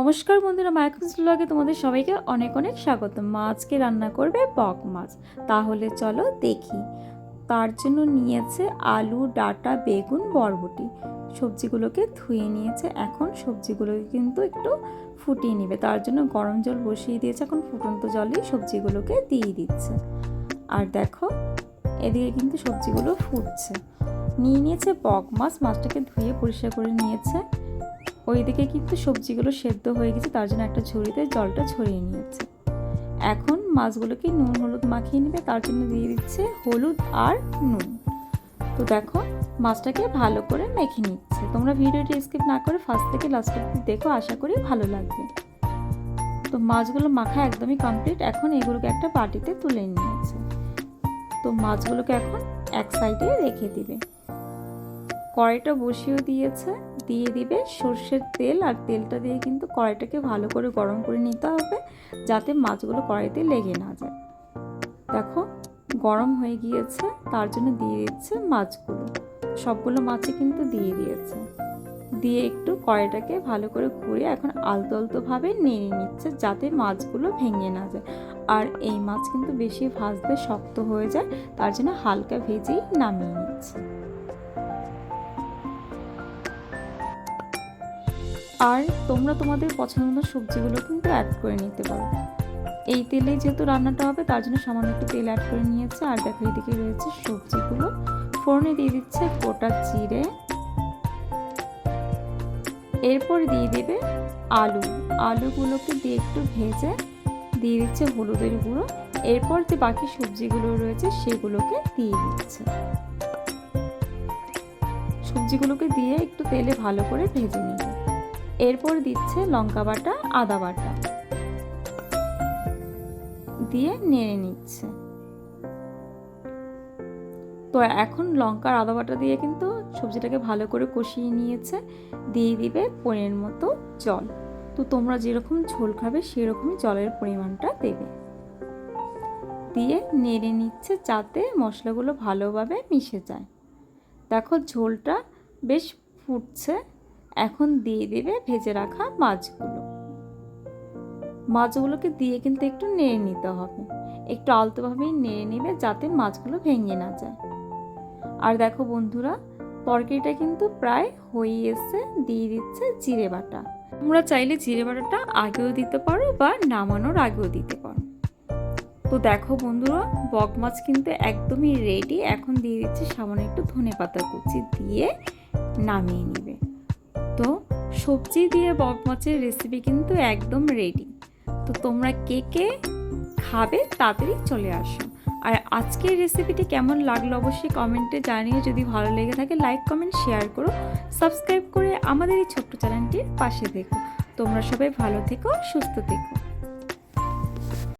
নমস্কার বন্ধুরা মায়াকুস ব্লগে তোমাদের সবাইকে অনেক অনেক স্বাগত মা আজকে রান্না করবে বক মাছ। তাহলে চলো দেখি। তার জন্য নিয়েছে আলু, ডাটা, বেগুন, বরবটি। সবজিগুলোকে ধুয়ে নিয়েছে। এখন সবজিগুলোকে কিন্তু একটু ফুটিয়ে নেবে। তার জন্য গরম জল বসিয়ে দিয়েছে। এখন ফুটন্ত জলেই সবজিগুলোকে দিয়ে দিচ্ছে। আর দেখো, এদিকে কিন্তু সবজিগুলো ফুটছে। নিয়ে নিয়েছে বক মাছ। মাছটাকে ধুয়ে পরিষ্কার করে নিয়েছে। ওইদিকে কিন্তু সবজিগুলো সেদ্ধ হয়ে গেছে, তার জন্য একটা ঝুড়িতে জলটা ছড়িয়ে নিয়েছে। এখন মাছগুলোকে নুন, হলুদ মাখিয়ে নেবে, তার জন্য দিয়ে দিচ্ছে হলুদ আর নুন। তো দেখো, মাছটাকে ভালো করে মেখে নিচ্ছে। তোমরা ভিডিওটি স্কিপ না করে ফার্স্ট থেকে লাস্ট অব্দি দেখো, আশা করি ভালো লাগবে। তো মাছগুলো মাখা একদমই কমপ্লিট এখন এগুলোকে একটা বাটিতে তুলে নিয়েছে। তো মাছগুলোকে এখন এক সাইডে রেখে দিবে। কড়াইটা বসিয়েও দিয়েছে, দিয়ে দিবে সর্ষের তেল, আর তেলটা দিয়ে কিন্তু কড়াইটাকে ভালো করে গরম করে নিতে হবে, যাতে মাছগুলো কড়াইতে লেগে না যায়। দেখো, গরম হয়ে গিয়েছে, তার জন্য দিয়ে দিচ্ছে মাছগুলো। সবগুলো মাছই কিন্তু দিয়ে দিয়েছে। দিয়ে একটু কড়াইটাকে ভালো করে ঘুরে এখন আলতো আলতোভাবে নেড়ে নিচ্ছে, যাতে মাছগুলো ভেঙে না যায়। আর এই মাছ কিন্তু বেশি ভাজতে শক্ত হয়ে যায়, তার জন্য হালকা ভেজেই নামিয়ে নিচ্ছে। আর তোমরা তোমাদের পছন্দ সবজিগুলো কিন্তু অ্যাড করে নিতে পারো। এই তেলে যেহেতু রান্নাটা হবে, তার জন্য সামান্য একটু তেল অ্যাড করে নিয়েছে। আর দেখো, এদিকে রয়েছে সবজিগুলো। ফোড়নে দিয়ে দিচ্ছে গোটা জিরে। এরপর দিয়ে দেবে আলু। আলুগুলোকে দিয়ে একটু ভেজে দিয়ে দিচ্ছে হলুদের গুঁড়ো। এরপর যে বাকি সবজিগুলো রয়েছে, সেগুলোকে দিয়ে দিচ্ছে। সবজিগুলোকে দিয়ে একটু তেলে ভালো করে ভেজে নেবে। এরপর দিচ্ছে লঙ্কা বাটা, আদা বাটা। দিয়ে নেড়ে নিচ্ছে। তো এখন লঙ্কার আদা বাটা দিয়ে কিন্তু সবজিটাকে ভালো করে কষিয়ে নিয়েছে। দিয়ে দিবে পনেরো মতো জল। তো তোমরা যেরকম ঝোল খাবে সেরকমই জলের পরিমাণটা দেবে। দিয়ে নেড়ে নিচ্ছে যাতে মশলাগুলো ভালোভাবে মিশে যায়। দেখো ঝোলটা বেশ ফুটছে। এখন দিয়ে দেবে ভেজে রাখা মাছগুলো। মাছগুলোকে দিয়ে কিন্তু একটু নেড়ে নিতে হবে। একটু আলতোভাবেই নেড়ে নেবে যাতে মাছগুলো ভেঙে না যায়। আর দেখো বন্ধুরা, তরকারিটা কিন্তু প্রায় হয়ে এসে দিয়ে দিচ্ছে জিরে বাটা। তোমরা চাইলে জিরে বাটাটা আগেও দিতে পারো বা নামানোর আগেও দিতে পারো। তো দেখো বন্ধুরা, বক মাছ কিন্তু একদমই রেডি এখন দিয়ে দিচ্ছে সামান্য একটু ধনে পাতা কুচি দিয়ে নামিয়ে নেবে। সবজি দিয়ে বক মাছের রেসিপি কিন্তু একদম রেডি তো তোমরা কে কে খাবে তাড়াতাড়ি চলে আসো। আর আজকের রেসিপিটি কেমন লাগল অবশ্যই কমেন্টে জানিয়ে যদি ভালো লেগে থাকে লাইক কমেন্ট শেয়ার করো। সাবস্ক্রাইব করে আমাদের এই ছোট্ট চ্যানেলটির পাশে দেখো। তোমরা সবাই ভালো থেকো, সুস্থ থেকো।